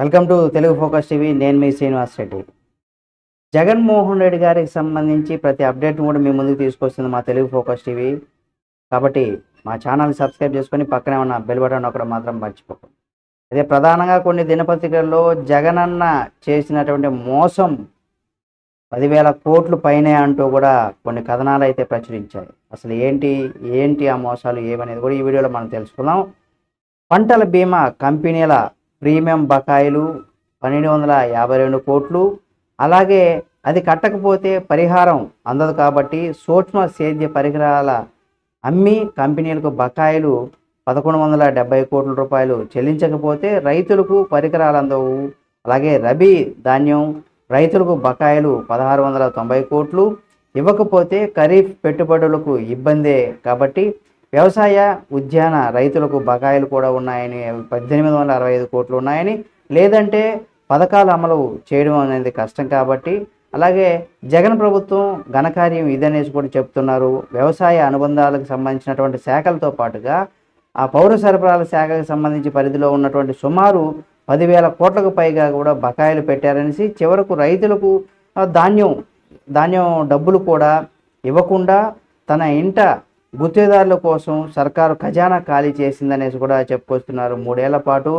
Welcome to Telugu focus TV. నేను మీ శ్రీనివాస్ రెడ్డి. జగన్మోహన్ రెడ్డి గారికి సంబంధించి ప్రతి అప్డేట్ కూడా మీ ముందుకు తీసుకొస్తుంది మా తెలుగు ఫోకస్ టీవీ. కాబట్టి మా ఛానల్ సబ్స్క్రైబ్ చేసుకొని పక్కనే ఉన్న బెల్ బటన్ ఒకటి మాత్రం మర్చిపోకండి అదే ప్రధానంగా కొన్ని దినపత్రికల్లో జగనన్న చేసినటువంటి మోసం పదివేల కోట్లు పైనే అంటూ కూడా కొన్ని కథనాలు అయితే ప్రచురించాయి. అసలు ఏంటి ఏంటి ఆ మోసాలు ఏమనేది కూడా ఈ వీడియోలో మనం తెలుసుకుందాం. పంటల బీమా కంపెనీల ప్రీమియం బకాయిలు పన్నెండు వందల యాభై రెండు కోట్లు. అలాగే అది కట్టకపోతే పరిహారం అందదు కాబట్టి సూక్ష్మ సేద్య పరికరాల అమ్మి కంపెనీలకు బకాయిలు పదకొండు వందల డెబ్బై కోట్ల రూపాయలు చెల్లించకపోతే రైతులకు పరికరాలు అందవు. అలాగే రబీ ధాన్యం రైతులకు బకాయిలు పదహారు వందల తొంభై కోట్లు. ఇవ్వకపోతే ఖరీఫ్ పెట్టుబడులకు ఇబ్బందే కాబట్టి వ్యవసాయ ఉద్యాన రైతులకు బకాయిలు కూడా ఉన్నాయని పద్దెనిమిది వందల అరవై ఐదు కోట్లు ఉన్నాయని లేదంటే పథకాలు అమలు చేయడం అనేది కష్టం కాబట్టి అలాగే జగన్ ప్రభుత్వం ఘనకార్యం ఇదనేసి కూడా చెప్తున్నారు. వ్యవసాయ అనుబంధాలకు సంబంధించినటువంటి శాఖలతో పాటుగా ఆ పౌర సరఫరాల శాఖకు సంబంధించి పరిధిలో ఉన్నటువంటి సుమారు పదివేల కోట్లకు పైగా కూడా బకాయిలు పెట్టారనేసి చివరకు రైతులకు ధాన్యం ధాన్యం డబ్బులు కూడా ఇవ్వకుండా తన ఇంట గుత్తేదారుల కోసం సర్కారు ఖజానా ఖాళీ చేసిందనేసి కూడా చెప్పుకొస్తున్నారు. మూడేళ్ళ పాటు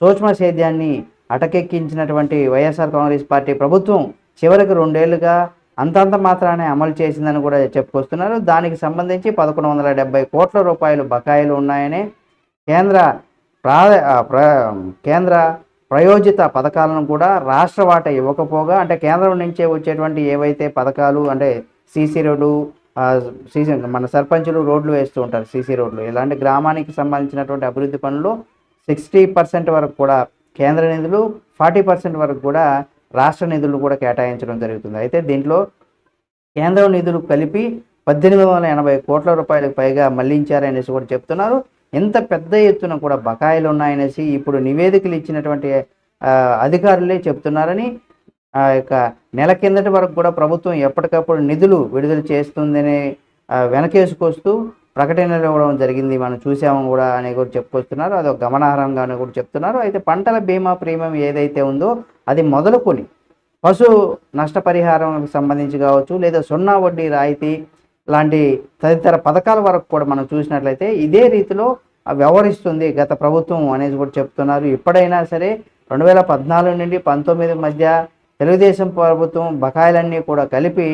సూక్ష్మ సేద్యాన్ని అటకెక్కించినటువంటి వైఎస్ఆర్ కాంగ్రెస్ పార్టీ ప్రభుత్వం చివరికి రెండేళ్ళుగా అంతంత మాత్రానే అమలు చేసిందని కూడా చెప్పుకొస్తున్నారు. దానికి సంబంధించి పదకొండు వందల డెబ్బై కోట్ల రూపాయలు బకాయిలు ఉన్నాయని కేంద్ర ప్రా ప్ర కేంద్ర ప్రయోజిత పథకాలను కూడా రాష్ట్ర వాటా ఇవ్వకపోగా అంటే కేంద్రం నుంచే వచ్చేటువంటి ఏవైతే పథకాలు అంటే సీసీ రోడ్డు సీసీ మన సర్పంచులు రోడ్లు వేస్తూ ఉంటారు సీసీ రోడ్లు. ఇలాంటి గ్రామానికి సంబంధించినటువంటి అభివృద్ధి పనులు సిక్స్టీ పర్సెంట్ వరకు కూడా కేంద్ర నిధులు ఫార్టీ పర్సెంట్ వరకు కూడా రాష్ట్ర నిధులు కూడా కేటాయించడం జరుగుతుంది. అయితే దీంట్లో కేంద్ర నిధులు కలిపి పద్దెనిమిది వందల ఎనభై కోట్ల రూపాయలకు పైగా మళ్ళించారనేసి కూడా చెప్తున్నారు. ఎంత పెద్ద ఎత్తున కూడా బకాయిలు ఉన్నాయనేసి ఇప్పుడు నివేదికలు ఇచ్చినటువంటి అధికారులే చెప్తున్నారని ఆ యొక్క నెల కిందటి వరకు కూడా ప్రభుత్వం ఎప్పటికప్పుడు నిధులు విడుదల చేస్తుందని వెనకేసుకొస్తూ ప్రకటనలు ఇవ్వడం జరిగింది. మనం చూసాము కూడా అని కూడా చెప్పుకొస్తున్నారు. అది ఒక గమనార్హంగా అని కూడా చెప్తున్నారు. అయితే పంటల బీమా ప్రీమియం ఏదైతే ఉందో అది మొదలుకొని పశు నష్టపరిహారం సంబంధించి కావచ్చు లేదా సున్నా వడ్డీ రాయితీ లాంటి తదితర పథకాల వరకు కూడా మనం చూసినట్లయితే ఇదే రీతిలో వ్యవహరిస్తుంది గత ప్రభుత్వం అనేది కూడా చెప్తున్నారు. ఇప్పుడైనా సరే రెండు వేల పద్నాలుగు నుండి పంతొమ్మిది మధ్య తెలుగుదేశం ప్రభుత్వం బకాయిలన్నీ కూడా కలిపి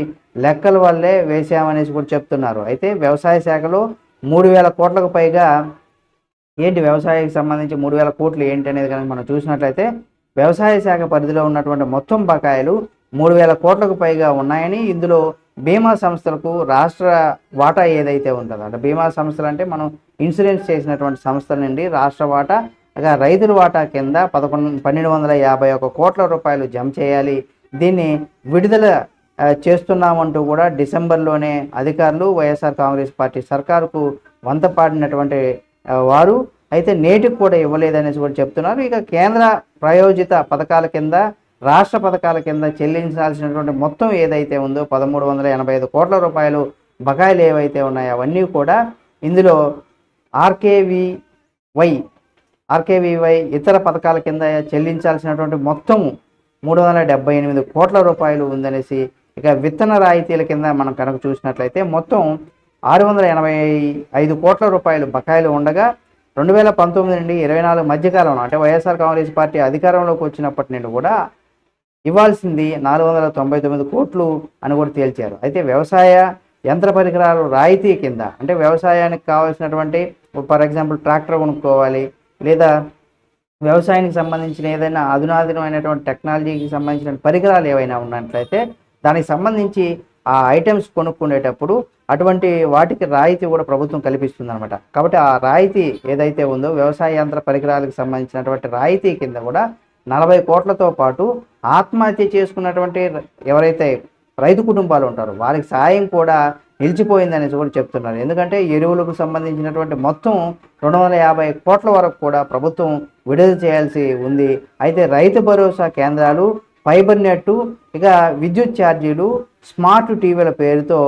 లెక్కల వల్లే వేసామనేసి కూడా చెప్తున్నారు. అయితే వ్యవసాయ శాఖలో మూడు వేల కోట్లకు పైగా ఏంటి వ్యవసాయానికి సంబంధించి మూడు వేల కోట్లు ఏంటి అనేది కనుక మనం చూసినట్లయితే వ్యవసాయ శాఖ పరిధిలో ఉన్నటువంటి మొత్తం బకాయిలు మూడు వేల కోట్లకు పైగా ఉన్నాయని ఇందులో బీమా సంస్థలకు రాష్ట్ర వాటా ఏదైతే ఉంటుందో అంటే బీమా సంస్థలు అంటే మనం ఇన్సూరెన్స్ చేసినటువంటి సంస్థల నుండి రాష్ట్ర వాటా ఇక రైతుల వాటా కింద పదకొండు పన్నెండు వందల యాభై ఒక కోట్ల రూపాయలు జమ చేయాలి. దీన్ని విడుదల చేస్తున్నామంటూ కూడా డిసెంబర్లోనే అధికారులు వైఎస్ఆర్ కాంగ్రెస్ పార్టీ సర్కారుకు వంత పాడినటువంటి వారు. అయితే నేటికి కూడా ఇవ్వలేదనేసి కూడా చెప్తున్నారు. ఇక కేంద్ర ప్రాయోజిత పథకాల కింద రాష్ట్ర పథకాల కింద చెల్లించాల్సినటువంటి మొత్తం ఏదైతే ఉందో పదమూడు వందల ఎనభై ఐదు కోట్ల రూపాయలు బకాయిలు ఏవైతే ఉన్నాయో అవన్నీ కూడా ఇందులో ఆర్కేవివై ఆర్కేవీవై ఇతర పథకాల కింద చెల్లించాల్సినటువంటి మొత్తం మూడు వందల డెబ్బై ఎనిమిది కోట్ల రూపాయలు ఉందనేసి ఇక విత్తన రాయితీల కింద మనం కనుక చూసినట్లయితే మొత్తం ఆరు వందల ఎనభై ఐదు కోట్ల రూపాయలు బకాయిలు ఉండగా రెండు వేల పంతొమ్మిది నుండి ఇరవై నాలుగు మధ్యకాలంలో అంటే వైఎస్ఆర్ కాంగ్రెస్ పార్టీ అధికారంలోకి వచ్చినప్పటి నుండి కూడా ఇవ్వాల్సింది నాలుగు వందల తొంభై తొమ్మిది కోట్లు అని కూడా తేల్చారు. అయితే వ్యవసాయ యంత్ర పరికరాలు రాయితీ కింద అంటే వ్యవసాయానికి కావాల్సినటువంటి ఫర్ ఎగ్జాంపుల్ ట్రాక్టర్ కొనుక్కోవాలి లేదా వ్యవసాయానికి సంబంధించిన ఏదైనా అధునాధునమైనటువంటి టెక్నాలజీకి సంబంధించిన పరికరాలు ఏవైనా ఉన్నట్లయితే దానికి సంబంధించి ఆ ఐటమ్స్ కొనుక్కునేటప్పుడు అటువంటి వాటికి రాయితీ కూడా ప్రభుత్వం కల్పిస్తుంది అనమాట కాబట్టి ఆ రాయితీ ఏదైతే ఉందో వ్యవసాయ యంత్ర పరికరాలకు సంబంధించినటువంటి రాయితీ కింద కూడా నలభై కోట్లతో పాటు ఆత్మహత్య చేసుకున్నటువంటి ఎవరైతే రైతు కుటుంబాలు ఉంటారో వారికి సాయం కూడా నిలిచిపోయిందనేసి కూడా చెప్తున్నారు. ఎందుకంటే ఎరువులకు సంబంధించినటువంటి మొత్తం రెండు వందల యాభై కోట్ల వరకు కూడా ప్రభుత్వం విడుదల చేయాల్సి ఉంది. అయితే రైతు భరోసా కేంద్రాలు ఫైబర్ నెట్ ఇక విద్యుత్ ఛార్జీలు స్మార్ట్ టీవీల పేరుతో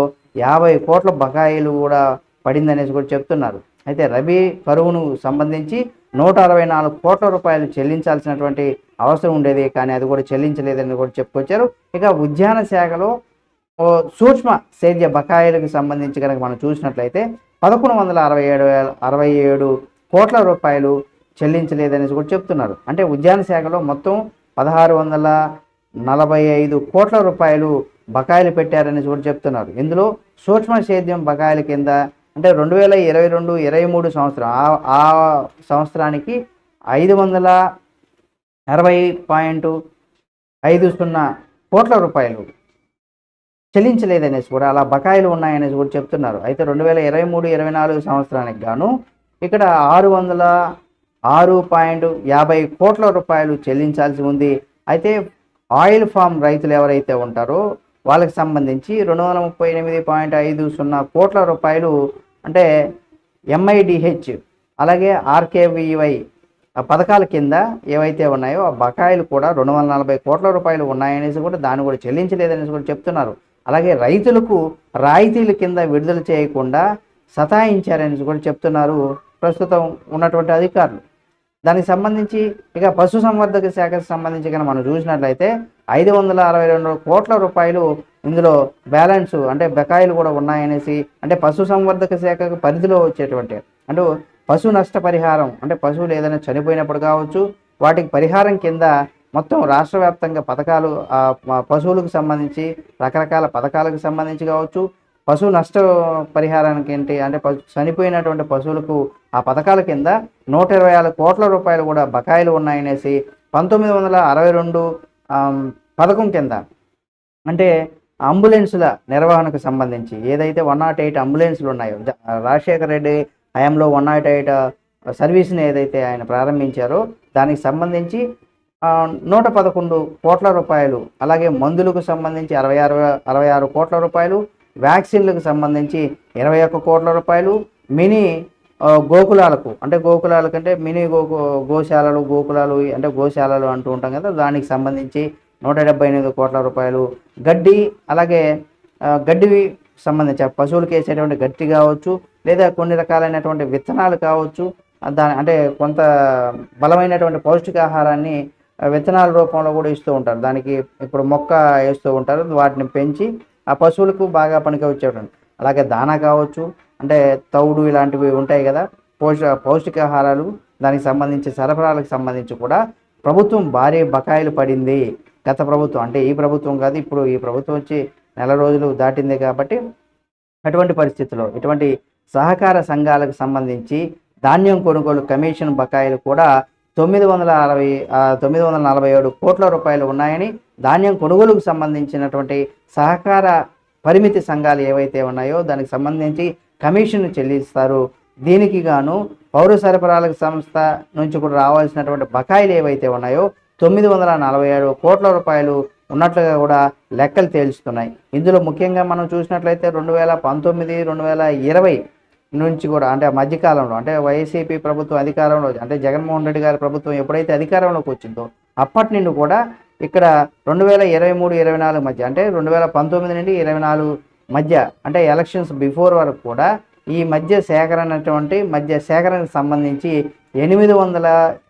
యాభై కోట్ల బకాయిలు కూడా పడిందనేసి కూడా చెప్తున్నారు. అయితే రబీ కరువును సంబంధించి నూట అరవై నాలుగు కోట్ల రూపాయలు చెల్లించాల్సినటువంటి అవసరం ఉండేది కానీ అది కూడా చెల్లించలేదని కూడా చెప్పుకొచ్చారు. ఇక ఉద్యాన శాఖలో సూక్ష్మ సేద్య బకాయిలకు సంబంధించి కనుక మనం చూసినట్లయితే పదకొండు వందల అరవై ఏడు వేల అరవై ఏడు కోట్ల రూపాయలు చెల్లించలేదనేసి కూడా చెప్తున్నారు. అంటే ఉద్యాన శాఖలో మొత్తం పదహారు వందల నలభై ఐదు కోట్ల రూపాయలు బకాయిలు పెట్టారనేసి కూడా చెప్తున్నారు. ఇందులో సూక్ష్మ సేద్యం బకాయిల కింద అంటే రెండు వేల ఇరవై రెండు ఇరవై మూడు సంవత్సరం ఆ- ఆ సంవత్సరానికి ఐదు వందల అరవై పాయింట్ ఐదు సున్నా కోట్ల రూపాయలు చెల్లించలేదనేసి కూడా అలా బకాయిలు ఉన్నాయనేసి కూడా చెప్తున్నారు. అయితే రెండు వేల ఇరవై మూడు ఇరవై నాలుగు సంవత్సరానికి గాను ఇక్కడ ఆరు వందల ఆరు పాయింట్ యాభై కోట్ల రూపాయలు చెల్లించాల్సి ఉంది. అయితే ఆయిల్ ఫామ్ రైతులు ఎవరైతే ఉంటారో వాళ్ళకి సంబంధించి రెండు వందల ముప్పై ఎనిమిది పాయింట్ ఐదు సున్నా కోట్ల రూపాయలు అంటే ఎంఐడిహెచ్ అలాగే ఆర్కేవివై పథకాల కింద ఏవైతే ఉన్నాయో ఆ బకాయిలు కూడా రెండు వందల నలభై కోట్ల రూపాయలు ఉన్నాయనేసి కూడా దాన్ని కూడా చెల్లించలేదనేసి కూడా చెప్తున్నారు. అలాగే రైతులకు రాయితీల కింద విడుదల చేయకుండా సతాయించారని కూడా చెప్తున్నారు ప్రస్తుతం ఉన్నటువంటి అధికారులు. దానికి సంబంధించి ఇక పశు సంవర్ధక శాఖకు సంబంధించి కనుక మనం చూసినట్లయితే ఐదు వందల అరవై రెండు కోట్ల రూపాయలు ఇందులో బ్యాలెన్స్ అంటే బకాయిలు కూడా ఉన్నాయనేసి అంటే పశు సంవర్ధక శాఖకు పరిధిలో వచ్చేటువంటి అంటే పశు నష్ట పరిహారం అంటే పశువులు ఏదైనా చనిపోయినప్పుడు కావచ్చు వాటికి పరిహారం కింద మొత్తం రాష్ట్ర వ్యాప్తంగా పథకాలు పశువులకు సంబంధించి రకరకాల పథకాలకు సంబంధించి కావచ్చు పశు నష్ట పరిహారానికి ఏంటి అంటే పశు చనిపోయినటువంటి పశువులకు ఆ పథకాల కింద నూట ఇరవై ఆరు కోట్ల రూపాయలు కూడా బకాయిలు ఉన్నాయనేసి పంతొమ్మిది వందల అరవై రెండు పథకం కింద. అంటే అంబులెన్సుల నిర్వహణకు సంబంధించి ఏదైతే వన్ నాట్ ఎయిట్ అంబులెన్సులు ఉన్నాయో రాజశేఖర రెడ్డి హయాంలో వన్ నాట్ ఎయిట్ సర్వీస్ని ఏదైతే ఆయన ప్రారంభించారో దానికి సంబంధించి నూట పదకొండు కోట్ల రూపాయలు అలాగే మందులకు సంబంధించి అరవై ఆరు అరవై ఆరు కోట్ల రూపాయలు వ్యాక్సిన్లకు సంబంధించి ఇరవై ఒక్క కోట్ల రూపాయలు మినీ గోకులాలకు అంటే గోకులాలకు అంటే మినీ గోకు గోశాలలు గోకులాలు అంటే గోశాలలు అంటూ ఉంటాం కదా దానికి సంబంధించి నూట డెబ్బై ఎనిమిది కోట్ల రూపాయలు గడ్డి అలాగే గడ్డివి సంబంధించి ఆ పశువులకు వేసేటువంటి గడ్డి కావచ్చు లేదా కొన్ని రకాలైనటువంటి విత్తనాలు కావచ్చు దాని అంటే కొంత బలమైనటువంటి పౌష్టికాహారాన్ని విత్తనాల రూపంలో కూడా ఇస్తూ ఉంటారు. దానికి ఇప్పుడు మొక్క వేస్తూ ఉంటారు. వాటిని పెంచి ఆ పశువులకు బాగా పనికి వచ్చేటువంటి అలాగే దానా కావచ్చు అంటే తౌడు ఇలాంటివి ఉంటాయి కదా పోష పౌష్టికాహారాలు దానికి సంబంధించి సరఫరాలకు సంబంధించి కూడా ప్రభుత్వం భారీ బకాయిలు పడింది. గత ప్రభుత్వం అంటే ఈ ప్రభుత్వం కాదు ఇప్పుడు ఈ ప్రభుత్వం వచ్చి నెల రోజులు దాటింది కాబట్టి అటువంటి పరిస్థితుల్లో ఇటువంటి సహకార సంఘాలకు సంబంధించి ధాన్యం కొనుగోలు కమిషన్ బకాయిలు కూడా తొమ్మిది వందల అరవై తొమ్మిది వందల నలభై ఏడు కోట్ల రూపాయలు ఉన్నాయని ధాన్యం కొనుగోలుకు సంబంధించినటువంటి సహకార పరిమితి సంఘాలు ఏవైతే ఉన్నాయో దానికి సంబంధించి కమిషన్ చెల్లిస్తారు. దీనికి గాను పౌర సరఫరాల సంస్థ నుంచి కూడా రావాల్సినటువంటి బకాయిలు ఏవైతే ఉన్నాయో తొమ్మిది వందల నలభై ఏడు కోట్ల రూపాయలు ఉన్నట్లుగా కూడా లెక్కలు తేల్చుతున్నాయి. ఇందులో ముఖ్యంగా మనం చూసినట్లయితే రెండు వేల పంతొమ్మిది రెండు వేల ఇరవై నుంచి కూడా అంటే ఆ మధ్యకాలంలో అంటే వైసీపీ ప్రభుత్వం అధికారంలో అంటే జగన్మోహన్ రెడ్డి గారి ప్రభుత్వం ఎప్పుడైతే అధికారంలోకి వచ్చిందో అప్పటి నుండి కూడా ఇక్కడ రెండు వేల ఇరవై మూడు ఇరవై నాలుగు మధ్య అంటే రెండు వేల పంతొమ్మిది నుండి ఇరవై నాలుగు మధ్య అంటే ఎలక్షన్స్ బిఫోర్ వరకు కూడా ఈ మధ్య సేకరణ అటువంటి మధ్య సేకరణకు సంబంధించి ఎనిమిది వందల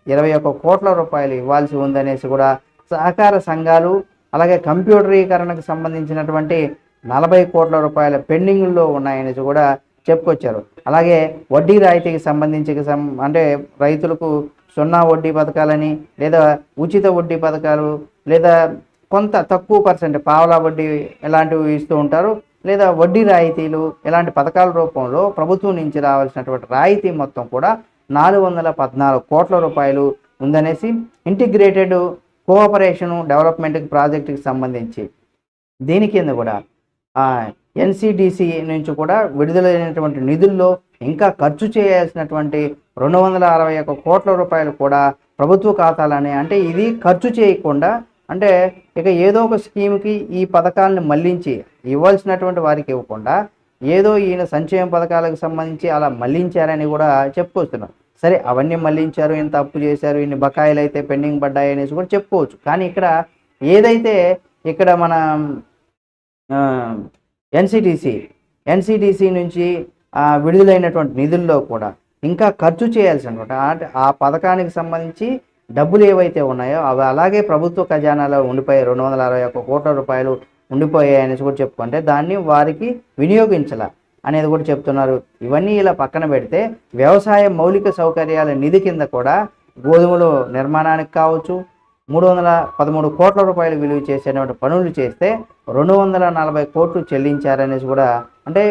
ఇరవై ఒక్క కోట్ల రూపాయలు ఇవ్వాల్సి ఉందనేసి కూడా సహకార సంఘాలు అలాగే కంప్యూటరీకరణకు సంబంధించినటువంటి నలభై కోట్ల రూపాయల పెండింగ్లో ఉన్నాయనేసి కూడా చెప్పుకొచ్చారు. అలాగే వడ్డీ రాయితీకి సంబంధించి సం- అంటే రైతులకు సున్నా వడ్డీ పథకాలని లేదా ఉచిత వడ్డీ పథకాలు లేదా కొంత తక్కువ పర్సెంట్ పావలా వడ్డీ ఇలాంటివి ఇస్తూ ఉంటారు లేదా వడ్డీ రాయితీలు ఇలాంటి పథకాల రూపంలో ప్రభుత్వం నుంచి రావాల్సినటువంటి రాయితీ మొత్తం కూడా నాలుగు వందల పద్నాలుగు కోట్ల రూపాయలు ఉందనేసి ఇంటిగ్రేటెడ్ కోఆపరేషన్ డెవలప్మెంట్ ప్రాజెక్టుకి సంబంధించి దీని కింద కూడా ఎన్సిడిసి నుంచి కూడా విడుదలైనటువంటి నిధుల్లో ఇంకా ఖర్చు చేయాల్సినటువంటి రెండు వందల అరవై ఒక్క కోట్ల రూపాయలు కూడా ప్రభుత్వ ఖాతాలని అంటే ఇది ఖర్చు చేయకుండా అంటే ఇక ఏదో ఒక స్కీమ్కి ఈ పథకాలను మళ్ళించి ఇవ్వాల్సినటువంటి వారికి ఇవ్వకుండా ఏదో ఈయన సంక్షేమ పథకాలకు సంబంధించి అలా మళ్ళించారని కూడా చెప్పుకొస్తున్నారు సరే అవన్నీ మళ్ళించారు ఇంత అప్పు చేశారు ఇన్ని బకాయిలు అయితే పెండింగ్ పడ్డాయి అనేసి కూడా చెప్పుకోవచ్చు. కానీ ఇక్కడ ఏదైతే ఇక్కడ మన ఎన్సిటిసి ఎన్సిటిసి నుంచి విడుదలైనటువంటి నిధుల్లో కూడా ఇంకా ఖర్చు చేయాల్సినటువంటి అంటే ఆ పథకానికి సంబంధించి డబ్బులు ఏవైతే ఉన్నాయో అవి అలాగే ప్రభుత్వ ఖజానాలో ఉండిపోయాయి రెండు వందల అరవై ఒక్క కోట్ల రూపాయలు ఉండిపోయాయని కూడా చెప్పుకుంటే దాన్ని వారికి వినియోగించాల అనేది కూడా చెప్తున్నారు. ఇవన్నీ ఇలా పక్కన పెడితే వ్యవసాయ మౌలిక సౌకర్యాల నిధి కింద కూడా గోధుమలు నిర్మాణానికి కావచ్చు మూడు వందల పదమూడు కోట్ల రూపాయలు విలువ చేసేటువంటి పనులు చేస్తే రెండు వందల నలభై కోట్లు చెల్లించారనేసి కూడా అంటే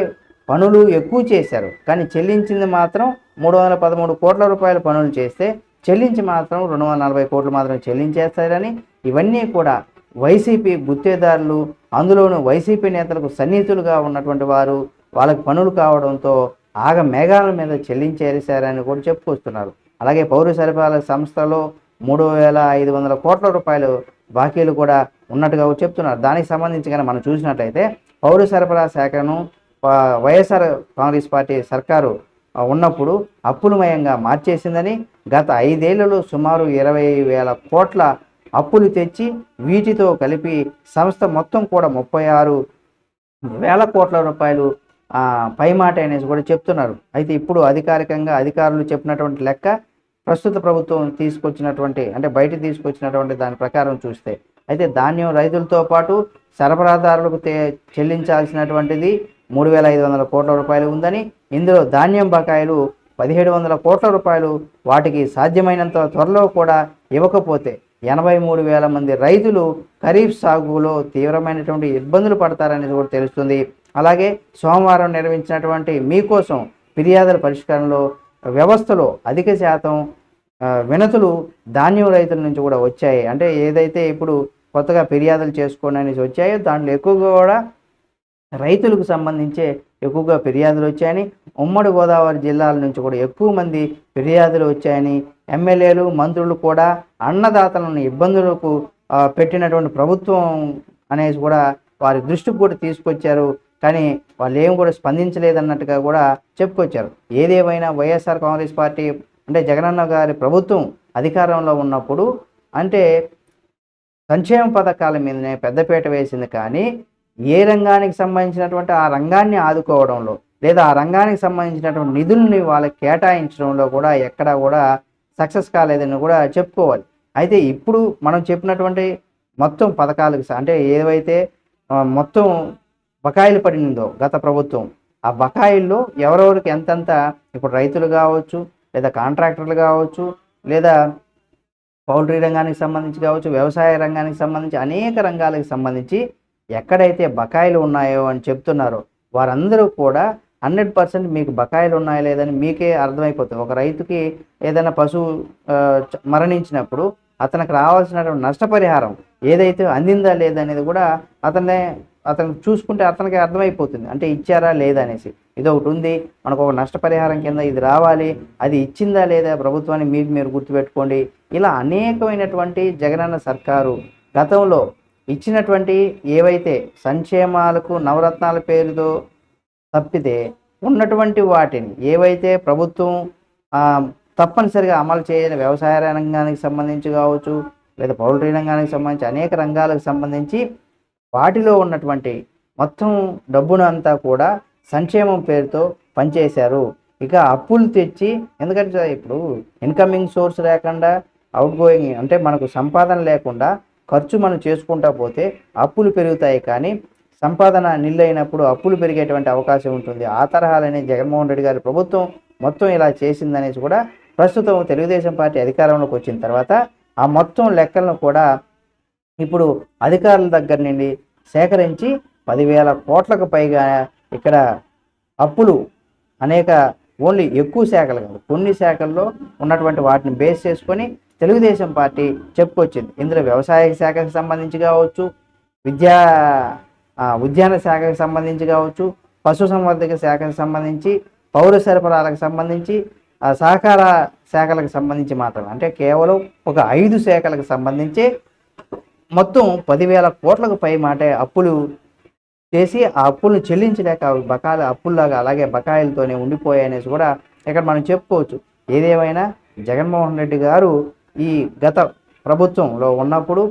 పనులు ఎక్కువ చేశారు. కానీ చెల్లించింది మాత్రం మూడు వందల పదమూడు కోట్ల రూపాయల పనులు చేస్తే చెల్లించి మాత్రం రెండు వందల నలభై కోట్లు మాత్రం చెల్లించేస్తారని ఇవన్నీ కూడా వైసీపీ గుత్తేదారులు అందులోనూ వైసీపీ నేతలకు సన్నిహితులుగా ఉన్నటువంటి వారు వాళ్ళకి పనులు కావడంతో ఆగ మేఘాల మీద చెల్లించేశారని కూడా చెప్పుకొస్తున్నారు. అలాగే పౌర సరఫరాల సంస్థలో మూడు వేల ఐదు వందల కోట్ల రూపాయలు బాకీలు కూడా ఉన్నట్టుగా చెప్తున్నారు. దానికి సంబంధించి కానీ మనం చూసినట్లయితే పౌర సరఫరా శాఖను వైఎస్ఆర్ కాంగ్రెస్ పార్టీ సర్కారు ఉన్నప్పుడు అప్పులమయంగా మార్చేసిందని గత ఐదేళ్ళలో సుమారు ఇరవై వేల కోట్ల అప్పులు తెచ్చి వీటితో కలిపి సంస్థ మొత్తం కూడా ముప్పై ఆరు వేల కోట్ల రూపాయలు పైమాట అనేసి కూడా చెప్తున్నారు. అయితే ఇప్పుడు అధికారికంగా అధికారులు చెప్పినటువంటి లెక్క ప్రస్తుత ప్రభుత్వం తీసుకొచ్చినటువంటి అంటే బయట తీసుకొచ్చినటువంటి దాని ప్రకారం చూస్తే అయితే ధాన్యం రైతులతో పాటు సరఫరాదారులకు చెల్లించాల్సినటువంటిది మూడు వేల ఐదు వందల కోట్ల రూపాయలు ఉందని ఇందులో ధాన్యం బకాయిలు పదిహేడు వందల కోట్ల రూపాయలు వాటికి సాధ్యమైనంత త్వరలో కూడా ఇవ్వకపోతే ఎనభై మూడు వేల మంది రైతులు ఖరీఫ్ సాగులో తీవ్రమైనటువంటి ఇబ్బందులు పడతారనేది కూడా తెలుస్తుంది. అలాగే సోమవారం నిర్వహించినటువంటి మీకోసం ఫిర్యాదుల పరిష్కారంలో వ్యవస్థలో అధిక శాతం వినతులు ధాన్యం రైతుల నుంచి కూడా వచ్చాయి. అంటే ఏదైతే ఇప్పుడు కొత్తగా ఫిర్యాదులు చేసుకోండి అనేసి వచ్చాయో దాంట్లో ఎక్కువగా కూడా రైతులకు సంబంధించే ఎక్కువగా ఫిర్యాదులు వచ్చాయని ఉమ్మడి గోదావరి జిల్లాల నుంచి కూడా ఎక్కువ మంది ఫిర్యాదులు వచ్చాయని ఎమ్మెల్యేలు మంత్రులు కూడా అన్నదాతలను ఇబ్బందులకు పెట్టినటువంటి ప్రభుత్వం అనేసి కూడా వారి దృష్టికి కూడా తీసుకొచ్చారు. కానీ వాళ్ళు ఏం కూడా స్పందించలేదన్నట్టుగా కూడా చెప్పుకొచ్చారు. ఏదేమైనా వైఎస్ఆర్ కాంగ్రెస్ పార్టీ అంటే జగనన్న గారి ప్రభుత్వం అధికారంలో ఉన్నప్పుడు అంటే సంక్షేమ పథకాల మీదనే పెద్దపీట వేసింది కానీ ఏ రంగానికి సంబంధించినటువంటి ఆ రంగాన్ని ఆదుకోవడంలో లేదా ఆ రంగానికి సంబంధించినటువంటి నిధుల్ని వాళ్ళకి కేటాయించడంలో కూడా ఎక్కడా కూడా సక్సెస్ కాలేదని కూడా చెప్పుకోవాలి. అయితే ఇప్పుడు మనం చెప్పినటువంటి మొత్తం పథకాలకు అంటే ఏవైతే మొత్తం బకాయిలు పడినందో గత ప్రభుత్వం ఆ బకాయిల్లో ఎవరెవరికి ఎంతెంత ఇప్పుడు రైతులు కావచ్చు లేదా కాంట్రాక్టర్లు కావచ్చు లేదా పౌల్ట్రీ రంగానికి సంబంధించి కావచ్చు వ్యవసాయ రంగానికి సంబంధించి అనేక రంగాలకు సంబంధించి ఎక్కడైతే బకాయిలు ఉన్నాయో అని చెప్తున్నారో వారందరూ కూడా హండ్రెడ్ పర్సెంట్ మీకు బకాయిలు ఉన్నాయో లేదని మీకే అర్థమైపోతుంది. ఒక రైతుకి ఏదైనా పశువు మరణించినప్పుడు అతనికి రావాల్సినటువంటి నష్టపరిహారం ఏదైతే అందిందా లేదా అనేది కూడా అతనే అతను చూసుకుంటే అతనికి అర్థమైపోతుంది. అంటే ఇచ్చారా లేదా అనేసి. ఇది ఒకటి ఉంది మనకు ఒక నష్టపరిహారం కింద ఇది రావాలి అది ఇచ్చిందా లేదా ప్రభుత్వాన్ని మీరు మీరు గుర్తుపెట్టుకోండి. ఇలా అనేకమైనటువంటి జగనన్న సర్కారు గతంలో ఇచ్చినటువంటి ఏవైతే సంక్షేమాలకు నవరత్నాల పేరుతో తప్పితే ఉన్నటువంటి వాటిని ఏవైతే ప్రభుత్వం తప్పనిసరిగా అమలు చేయని వ్యవసాయ రంగానికి సంబంధించి కావచ్చు లేదా పౌల్ట్రీ రంగానికి సంబంధించి అనేక రంగాలకు సంబంధించి వాటిలో ఉన్నటువంటి మొత్తం డబ్బును అంతా కూడా సంక్షేమం పేరుతో పనిచేశారు. ఇక అప్పులు తెచ్చి ఎందుకంటే ఇప్పుడు ఇన్కమింగ్ సోర్స్ లేకుండా అవుట్ గోయింగ్ అంటే మనకు సంపాదన లేకుండా ఖర్చు మనం చేసుకుంటా పోతే అప్పులు పెరుగుతాయి కానీ సంపాదన నిల్లైనప్పుడు అప్పులు పెరిగేటువంటి అవకాశం ఉంటుంది. ఆ తరహాలనే జగన్మోహన్ రెడ్డి గారి ప్రభుత్వం మొత్తం ఇలా చేసిందనేసి కూడా ప్రస్తుతం తెలుగుదేశం పార్టీ అధికారంలోకి వచ్చిన తర్వాత ఆ మొత్తం లెక్కలను కూడా ఇప్పుడు అధికారుల దగ్గర నుండి సేకరించి పదివేల కోట్లకు పైగా ఇక్కడ అప్పులు అనేక ఓన్లీ ఎక్కువ శాఖలు కాదు కొన్ని శాఖల్లో ఉన్నటువంటి వాటిని బేస్ చేసుకొని తెలుగుదేశం పార్టీ చెప్పుకొచ్చింది. ఇందులో వ్యవసాయ శాఖకు సంబంధించి కావచ్చు విద్యా ఉద్యాన శాఖకు సంబంధించి కావచ్చు పశుసంవర్ధక శాఖకు సంబంధించి పౌర సరఫరాలకు సంబంధించి ఆ, సహకార శాఖలకు సంబంధించి మాత్రమే. అంటే కేవలం ఒక ఐదు శాఖలకు సంబంధించి మొత్తం పదివేల కోట్లకు పై మాట అప్పులు చేసి ఆ అప్పులను చెల్లించలేక బకాయి బకాయిలు అప్పుల్లాగా అలాగే బకాయిలతోనే ఉండిపోయాయనేసి కూడా ఇక్కడ మనం చెప్పుకోవచ్చు. ఏదేమైనా జగన్మోహన్ రెడ్డి గారు ఈ గత ప్రభుత్వంలో ఉన్నప్పుడు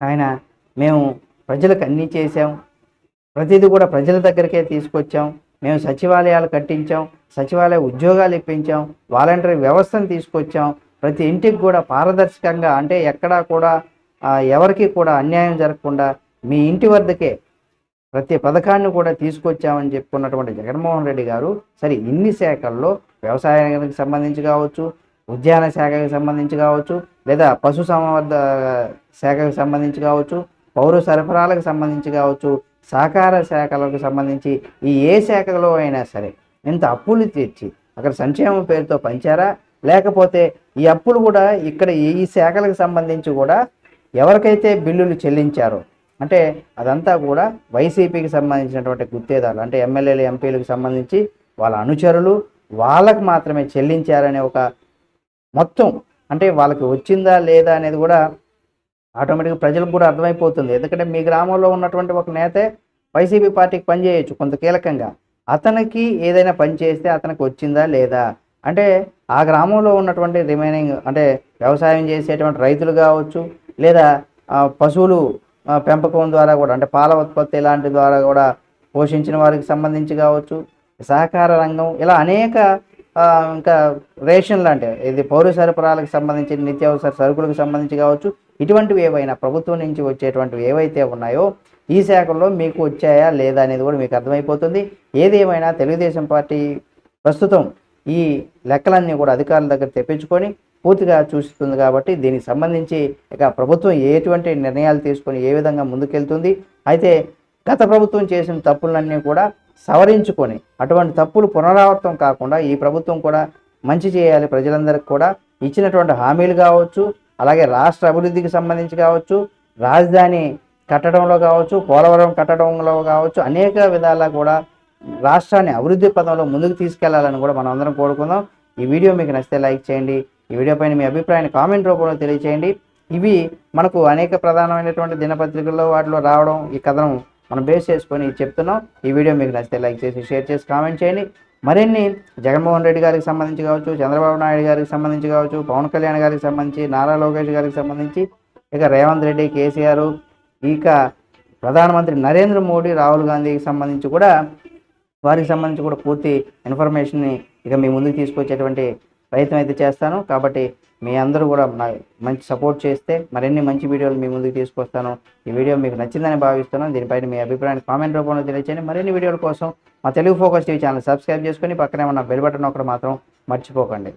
ఆయన మేము ప్రజలకు అన్నీ చేసాం ప్రతిదీ కూడా ప్రజల దగ్గరికే తీసుకొచ్చాం. మేము సచివాలయాలు కట్టించాం. సచివాలయ ఉద్యోగాలు ఇప్పించాం. వాలంటరీ వ్యవస్థను తీసుకొచ్చాం. ప్రతి ఇంటికి కూడా పారదర్శకంగా అంటే ఎక్కడా కూడా ఎవరికి కూడా అన్యాయం జరగకుండా మీ ఇంటి వద్దకే ప్రతి పథకాన్ని కూడా తీసుకొచ్చామని చెప్పుకున్నటువంటి జగన్మోహన్ రెడ్డి గారు సరే ఇన్ని శాఖల్లో వ్యవసాయానికి సంబంధించి కావచ్చు ఉద్యాన శాఖకి సంబంధించి కావచ్చు లేదా పశు సంవర్ధ శాఖకు సంబంధించి కావచ్చు పౌర సరఫరాలకు సంబంధించి కావచ్చు సహకార శాఖలకు సంబంధించి ఈ ఏ శాఖలో అయినా సరే ఇంత అప్పులు తెచ్చి అక్కడ సంక్షేమం పేరుతో పంచారా? లేకపోతే ఈ అప్పులు కూడా ఇక్కడ ఈ శాఖలకు సంబంధించి కూడా ఎవరికైతే బిల్లులు చెల్లించారో అంటే అదంతా కూడా వైసీపీకి సంబంధించినటువంటి గుత్తేదారులు అంటే ఎమ్మెల్యేలు ఎంపీలకు సంబంధించి వాళ్ళ అనుచరులు వాళ్ళకు మాత్రమే చెల్లించారనే ఒక మొత్తం అంటే వాళ్ళకి వచ్చిందా లేదా అనేది కూడా ఆటోమేటిక్గా ప్రజలకు కూడా అర్థమైపోతుంది. ఎందుకంటే మీ గ్రామంలో ఉన్నటువంటి ఒక నేతే వైసీపీ పార్టీకి పనిచేయచ్చు కొంత కీలకంగా. అతనికి ఏదైనా పని చేస్తే అతనికి వచ్చిందా లేదా? అంటే ఆ గ్రామంలో ఉన్నటువంటి రిమైనింగ్ అంటే వ్యవసాయం చేసేటువంటి రైతులు కావచ్చు లేదా పశువులు పెంపకం ద్వారా కూడా అంటే పాల ఉత్పత్తి ఇలాంటి ద్వారా కూడా పోషించిన వారికి సంబంధించి కావచ్చు సహకార రంగం ఇలా అనేక ఇంకా రేషన్ లాంటివి ఇది పౌర సరఫరాలకు సంబంధించి నిత్యావసర సరుకులకు సంబంధించి కావచ్చు ఇటువంటివి ఏవైనా ప్రభుత్వం నుంచి వచ్చేటువంటివి ఏవైతే ఉన్నాయో ఈ శాఖల్లో మీకు వచ్చాయా లేదా అనేది కూడా మీకు అర్థమైపోతుంది. ఏది ఏమైనా తెలుగుదేశం పార్టీ ప్రస్తుతం ఈ లెక్కలన్నీ కూడా అధికారుల దగ్గర తెప్పించుకొని పూర్తిగా చూస్తుంది కాబట్టి దీనికి సంబంధించి ఇక ప్రభుత్వం ఎటువంటి నిర్ణయాలు తీసుకొని ఏ విధంగా ముందుకెళ్తుంది అయితే గత ప్రభుత్వం చేసిన తప్పులన్నీ కూడా సవరించుకొని అటువంటి తప్పులు పునరావృతం కాకుండా ఈ ప్రభుత్వం కూడా మంచి చేయాలి ప్రజలందరికీ కూడా ఇచ్చినటువంటి హామీలు కావచ్చు అలాగే రాష్ట్ర అభివృద్ధికి సంబంధించి కావచ్చు రాజధాని కట్టడంలో కావచ్చు పోలవరం కట్టడంలో కావచ్చు అనేక విధాలా కూడా రాష్ట్రాన్ని అభివృద్ధి పదంలో ముందుకు తీసుకెళ్ళాలని కూడా మనం అందరం కోరుకుందాం. ఈ వీడియో మీకు నచ్చితే లైక్ చేయండి. ఈ వీడియో పైన మీ అభిప్రాయాన్ని కామెంట్ రూపంలో తెలియచేయండి. ఇవి మనకు అనేక ప్రధానమైనటువంటి దినపత్రికల్లో వాటిలో రావడం ఈ కథనం మనం బేస్ చేసుకొని చెప్తున్నాం. ఈ వీడియో మీకు నచ్చితే లైక్ చేసి షేర్ చేసి కామెంట్ చేయండి. మరిన్ని జగన్మోహన్ రెడ్డి గారికి సంబంధించి కావచ్చు చంద్రబాబు నాయుడు గారికి సంబంధించి కావచ్చు పవన్ కళ్యాణ్ గారికి సంబంధించి నారా లోకేష్ గారికి సంబంధించి ఇక రేవంత్ రెడ్డి కేసీఆర్ ఇక ప్రధానమంత్రి నరేంద్ర మోడీ రాహుల్ గాంధీకి సంబంధించి కూడా వారికి సంబంధించి కూడా పూర్తి ఇన్ఫర్మేషన్ని ఇక మీ ముందుకు తీసుకొచ్చేటువంటి ప్రయత్నం అయితే చేస్తాను. కాబట్టి మీ అందరూ కూడా నా మంచి సపోర్ట్ చేస్తే మరిన్ని మంచి వీడియోలు మీ ముందుకు తీసుకొస్తాను. ఈ వీడియో మీకు నచ్చిందని భావిస్తున్నాను. దీనిపైన మీ అభిప్రాయాన్ని కామెంట్ రూపంలో తెలియచేయండి. మరిన్ని వీడియోల కోసం మా Telugu focus TV channel subscribe చేసుకొని పక్కనే ఉన్న బెల్ బటన్ ఒకటి మాత్రం మర్చిపోకండి.